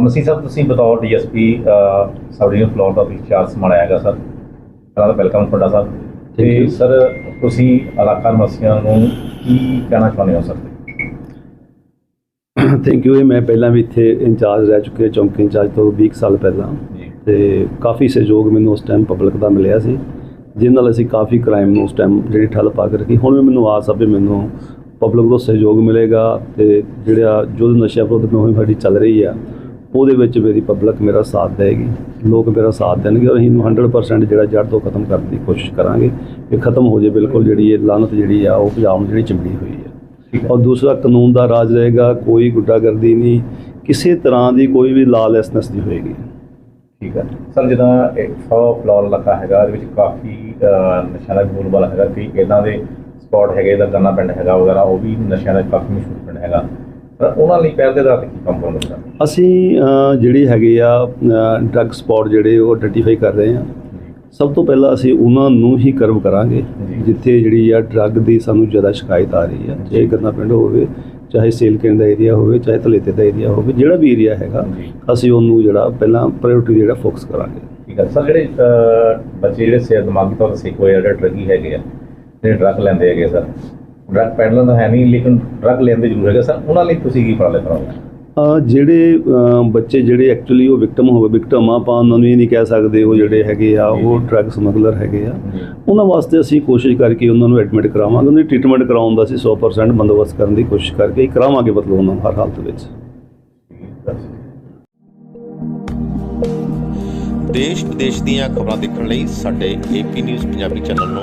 ਮਸੀਹ ਸਾਹਿਬ ਤੁਸੀਂ ਬਤੌਰ ਡੀਐਸਪੀ ਸਬ ਡਿਵੀਜ਼ਨ ਫਲੋਰ ਦਾ ਚਾਰਜ ਸੰਭਾਲਿਆ ਹੈਗਾ ਸਰ। ਪਹਿਲਾਂ ਤਾਂ ਵੈਲਕਮ ਤੁਹਾਡਾ ਸਰ। ਤੇ. ਸਰ ਤੁਸੀਂ ਇਲਾਕਾ ਨਿਵਾਸੀਆਂ ਨੂੰ ਕੀ ਕਹਿਣਾ ਚਾਹੁੰਦੇ ਹੋ ਸਰ? ਥੈਂਕ ਯੂ ਮੈਂ ਪਹਿਲਾਂ ਵੀ ਇੱਥੇ ਇੰਚਾਰਜ ਰਹਿ ਚੁੱਕੇ ਚੌਂਕੀ ਇੰਚਾਰਜ ਤੋਂ 20 ਕੁ ਸਾਲ ਪਹਿਲਾਂ। ਤੇ ਕਾਫੀ ਸਹਿਯੋਗ ਮੈਨੂੰ ਉਸ ਟਾਈਮ ਪਬਲਿਕ ਦਾ ਮਿਲਿਆ ਸੀ ਜਿਸ ਨਾਲ ਅਸੀਂ ਕਾਫੀ ਕ੍ਰਾਈਮ ਨੂੰ ਉਸ ਟਾਈਮ ਜਿਹੜੀ ਠੱਲ ਪਾ ਕੇ ਰੱਖੀ। ਹੁਣ ਵੀ ਮੈਨੂੰ ਆਸ ਆ ਵੀ ਮੈਨੂੰ ਪਬਲਿਕ ਤੋਂ ਸਹਿਯੋਗ ਮਿਲੇਗਾ ਤੇ ਜਿਹੜਾ ਜੋ ਨਸ਼ਾ ਵਿਰੁੱਧ ਮੁਹਿੰਮ ਸਾਡੀ ਚੱਲ ਰਹੀ ਆ ਉਹਦੇ ਵਿੱਚ ਮੇਰੀ ਪਬਲਿਕ ਮੇਰਾ ਸਾਥ ਦੇਗੀ। ਲੋਕ ਮੇਰਾ ਸਾਥ ਦੇਣਗੇ ਔਰ ਅਸੀਂ ਇਹਨੂੰ 100% ਜਿਹੜਾ ਜੜ ਤੋਂ ਖਤਮ ਕਰਨ ਦੀ ਕੋਸ਼ਿਸ਼ ਕਰਾਂਗੇ। ਇਹ ਖਤਮ ਹੋ ਜੇ ਬਿਲਕੁਲ ਜਿਹੜੀ ਇਹ ਲਾਨਤ ਜਿਹੜੀ ਆ ਉਹ ਪੰਜਾਬ ਨੂੰ ਜਿਹੜੀ ਚਿੰਬੜੀ ਹੋਈ ਆ। ਔਰ ਦੂਸਰਾ ਕਾਨੂੰਨ ਦਾ ਰਾਜ ਰਹੇਗਾ ਕੋਈ ਗੁੱਡਾਗਰਦੀ ਨਹੀਂ ਕਿਸੇ ਤਰ੍ਹਾਂ ਦੀ ਕੋਈ ਵੀ ਲਾਲੈਸਨੈਸ ਨਹੀਂ ਹੋਏਗੀ। ਠੀਕ ਹੈ ਸਰ ਜਿੱਦਾਂ 100 ਫਲੋਰ ਇਲਾਕਾ ਹੈਗਾ ਇਹਦੇ ਵਿੱਚ ਕਾਫੀ ਨਸ਼ਿਆਂ ਦਾ ਬੋਲਬਾਲਾ ਹੈਗਾ ਕਈ ਇਦਾਂ ਦੇ ਸਪੌਟ ਹੈਗੇ ਇਹਦਾ ਗੰਨਾ ਪਿੰਡ ਹੈਗਾ ਵਗੈਰਾ ਉਹ ਵੀ ਨਸ਼ਿਆਂ ਦਾ ਕਾਫੀ ਮਸ਼ਹੂਰ ਪਿੰਡ ਹੈਗਾ। ਪਰ ਉਹਨਾਂ ਲਈ ਪਹਿਲ ਦੇ ਆਧਾਰ ਤੇ ਕੀ ਕੰਮ ਕਰਨਾ ਅਸੀਂ ਜਿਹੜੀ ਹੈਗੇ ਆ ਡਰੱਗ ਸਪੌਟ ਜਿਹੜੇ ਉਹ ਆਇਡੈਂਟੀਫਾਈ ਕਰ ਰਹੇ ਹਾਂ ਸਭ ਤੋਂ ਪਹਿਲਾਂ ਅਸੀਂ ਉਹਨਾਂ ਨੂੰ ਹੀ ਕਰਵ ਕਰਾਂਗੇ ਜੀ। ਜਿੱਥੇ ਜਿਹੜੀ ਆ ਡਰੱਗ ਦੀ ਸਾਨੂੰ ਜ਼ਿਆਦਾ ਸ਼ਿਕਾਇਤ ਆ ਰਹੀ ਆ। ਚਾਹੇ ਗੰਨਾ ਪਿੰਡ ਹੋਵੇ ਚਾਹੇ ਸੇਲਕੈਂਡ ਦਾ ਏਰੀਆ ਹੋਵੇ ਚਾਹੇ ਧਲੇਤੇ ਦਾ ਏਰੀਆ ਹੋਵੇ ਜਿਹੜਾ ਵੀ ਏਰੀਆ ਹੈਗਾ ਜੀ। ਅਸੀਂ ਉਹਨੂੰ ਜਿਹੜਾ ਪਹਿਲਾਂ ਪ੍ਰਾਇੋਰਟੀ ਜਿਹੜਾ ਫੋਕਸ ਕਰਾਂਗੇ। ਠੀਕ ਹੈ ਸਰ ਜਿਹੜੇ ਬੱਚੇ ਜਿਹੜੇ ਸਿਹਤ ਦਿਮਾਗੀ ਤੌਰ ਤੇ ਸਿੱਖ ਹੋਏ ਆ, ਜਿਹੜੇ ਡਰੱਗੀ ਹੈਗੇ ਆ ਜਿਹੜੇ ਡਰੱਗ ਲੈਂਦੇ ਹੈਗੇ ਸਰ। ਡਰੱਗ ਪੈਡਲਰ ਤਾਂ ਹੈ ਨਹੀਂ ਲੇਕਿਨ ਡਰੱਗ ਲੈਂਦੇ ਜ਼ਰੂਰ ਹੈਗੇ। ਸਰ ਉਹਨਾਂ ਲਈ ਤੁਸੀਂ ਕੀ ਉਪਰਾਲੇ ਕਰੋਗੇ ਜਿਹੜੇ ਬੱਚੇ ਜਿਹੜੇ ਐਕਚੁਅਲੀ ਉਹ ਵਿਕਟਮ ਹੋਵੇ ਵਿਕਟਮ ਆਪਾਂ ਉਹਨਾਂ ਨੂੰ ਇਹ ਨਹੀਂ ਕਹਿ ਸਕਦੇ ਉਹ ਜਿਹੜੇ ਹੈਗੇ ਆ ਉਹ ਡਰੱਗ ਸਮਗਲਰ ਹੈਗੇ ਆ। ਉਹਨਾਂ ਵਾਸਤੇ ਅਸੀਂ ਕੋਸ਼ਿਸ਼ ਕਰਕੇ ਉਹਨਾਂ ਨੂੰ ਐਡਮਿਟ ਕਰਾਵਾਂਗੇ। ਉਹਨਾਂ ਦੀ ਟ੍ਰੀਟਮੈਂਟ ਕਰਾਉਣ ਦਾ ਅਸੀਂ 100% ਬੰਦੋਬਸਤ ਕਰਨ ਦੀ ਕੋਸ਼ਿਸ਼ ਕਰਕੇ ਹੀ ਕਰਾਵਾਂਗੇ ਮਤਲਬ ਉਹਨਾਂ ਨੂੰ ਹਰ ਹਾਲਤ ਵਿੱਚ। ਦੇਸ਼ ਵਿਦੇਸ਼ ਦੀਆਂ ਖਬਰਾਂ ਦੇਖਣ ਲਈ ਸਾਡੇ ਏਪੀ ਨਿਊਜ਼ ਪੰਜਾਬੀ ਚੈਨਲ ਨੂੰ